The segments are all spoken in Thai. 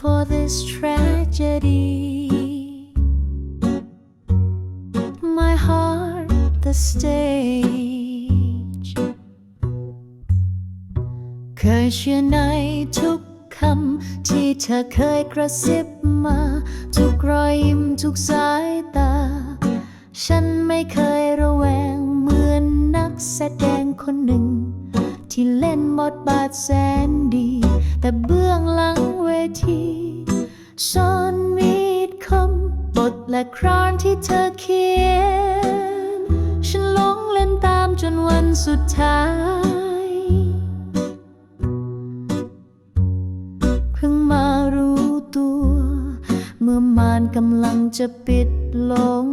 for this tragedy. My heart, the stage. เคยเชื่อในทุกคำที่เธอเคยกระซิบมา ทุกรอยยิ้มทุกสายตา ฉันไม่เคยระแวงเหมือนนักแสดงคนหนึ่ง ที่เล่นบทบาทแสนดี แต่เบื้องหลัง และครานที่เธอเขียน ฉันหลงเล่นตามจนวันสุดท้าย เพิ่งมารู้ตัว เมื่อมานกำลังจะปิดลง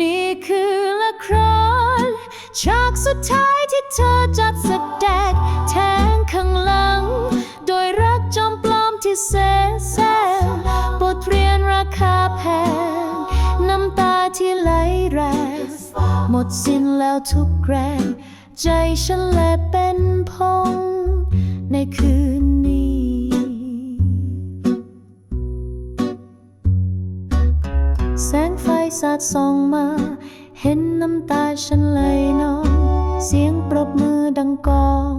นี่คือละครฉากสุดท้ายที่เธอจัดแสดงแทงข้างหลัง โดยรักจอมปลอมที่แส แรง หมดสิ้นแล้วทุกแรง ใจฉันแลเป็นพง ในคืนนี้ แสงไฟสาดส่องมา เห็นน้ำตาฉันไหลนอง เสียงปรบมือดังกอง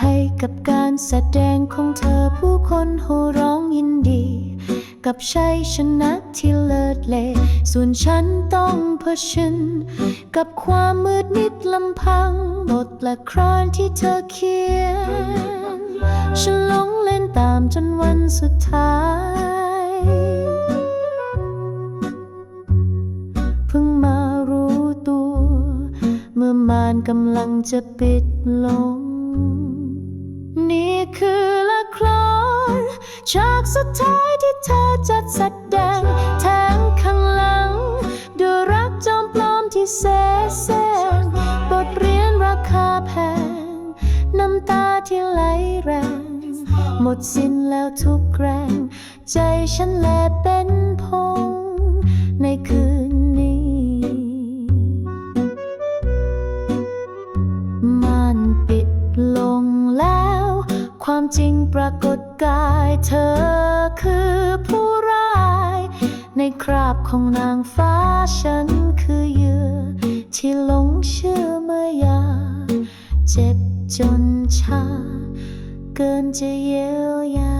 ให้กับการแสดงของเธอผู้คนโห่ร้องยินดี กับชัยชนะที่เลิศเล ส่วนฉันต้องเผชิญกับความมืดมิดลำพังบทละครที่เธอเขียน ฉันหลงเล่นตามจนวันสุดท้าย เพิ่งมารู้ตัว เมื่อมานกำลังจะปิดลง ฉากสุดท้ายที่เธอจัดแสดงแทงข้างหลังดูรักจอมปลอมที่เสแสร้งบทเรียนราคาแพง น้ำตาที่ไหลแรง หมดสิ้นแล้วทุกแรง ใจฉันแลเป็นพง ความจริงปรากฏกายเธอคือผู้ร้าย ในคราบของนางฟ้าฉันคือเหยื่อ ที่หลงเชื่อเมื่อยา เจ็บจนชา เกินจะเยียวยา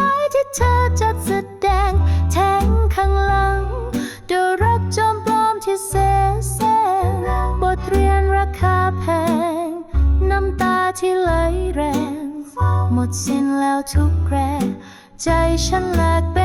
ท้ายที่เธอจัดแสดงแทงข้างหลังด้วยรักจอมปลอมที่เสแสงบทเรียนราคาแพง น้ำตาที่ไหลแรง หมดสิ้นแล้วทุกแรง ใจฉันแหลกไป